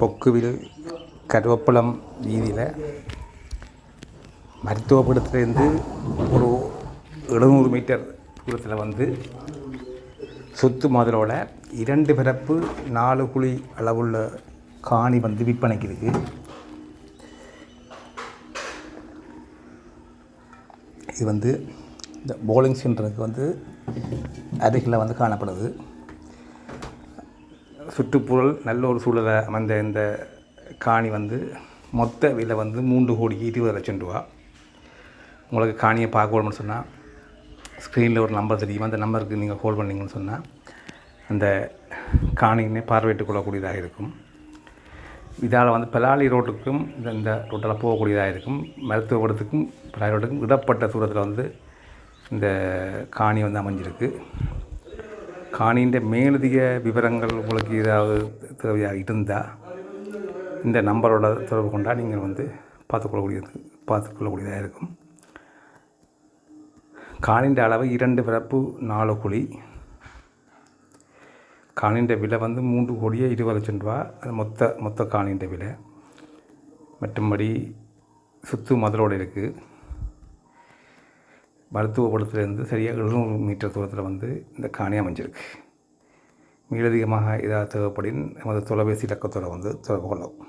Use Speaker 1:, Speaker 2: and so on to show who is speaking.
Speaker 1: கொக்குவில் கருவப்பழம் வீதியில் மருத்துவபுரத்துலேருந்து ஒரு எழுநூறு மீட்டர் தூரத்தில் வந்து சொத்து மாதிரோட இரண்டு பிறப்பு நாலு குழி அளவுள்ள காணி வந்து விற்பனைக்கு இருக்கு. இது வந்து இந்த போலிங் சென்டருக்கு வந்து அருகில் வந்து காணப்படுது. சுற்றுப்புறல் நல்ல ஒரு சூழலை அமைந்த இந்த காணி வந்து மொத்த விலை வந்து மூன்று கோடி இருபது லட்சம் ரூபா. உங்களுக்கு காணியை பார்க்கணும்னு சொன்னால் ஸ்க்ரீனில் ஒரு நம்பர் தெரியும்? அந்த நம்பருக்கு நீங்கள் கால் பண்ணீங்கன்னு சொன்னால் அந்த காணியினை பார்வையிட்டுக் கொள்ளக்கூடியதாக இருக்கும். இதால் வந்து பலாலி ரோட்டுக்கும் இந்த இந்த ரோட்டில் போகக்கூடியதாக இருக்கும். மருத்துவபுரத்துக்கும் பலாலி ரோட்டுக்கும் இடப்பட்ட தூரத்தில் வந்து இந்த காணி வந்து அமைஞ்சிருக்கு. காணின்ற மேலதிக விவரங்கள் உங்களுக்கு ஏதாவது தேவையாக இருந்தால் இந்த நம்பரோட தொடர்பு கொண்டால் நீங்கள் வந்து பார்த்துக்கொள்ளக்கூடியது பார்த்துக்கொள்ளக்கூடியதாக இருக்கும். காணின்ற அளவு இரண்டு பிறப்பு நாலு குழி. காணின்ற விலை வந்து மூன்று கோடியே இருபது லட்சம் ரூபா. அது மொத்த மொத்த காணின்ற விலை. மற்றும்படி சுத்து மதுரோடு இருக்குது மருத்துவபுரத்துலேருந்து சரியாக எழுநூறு மீட்டர் தூரத்தில் வந்து இந்த காணி அமைஞ்சிருக்கு. மேலதிகமாக ஏதாவது தேவைப்படின் நமது தொலைபேசி இலக்கத்தோடு வந்து தொடர்பு கொள்ளவும்.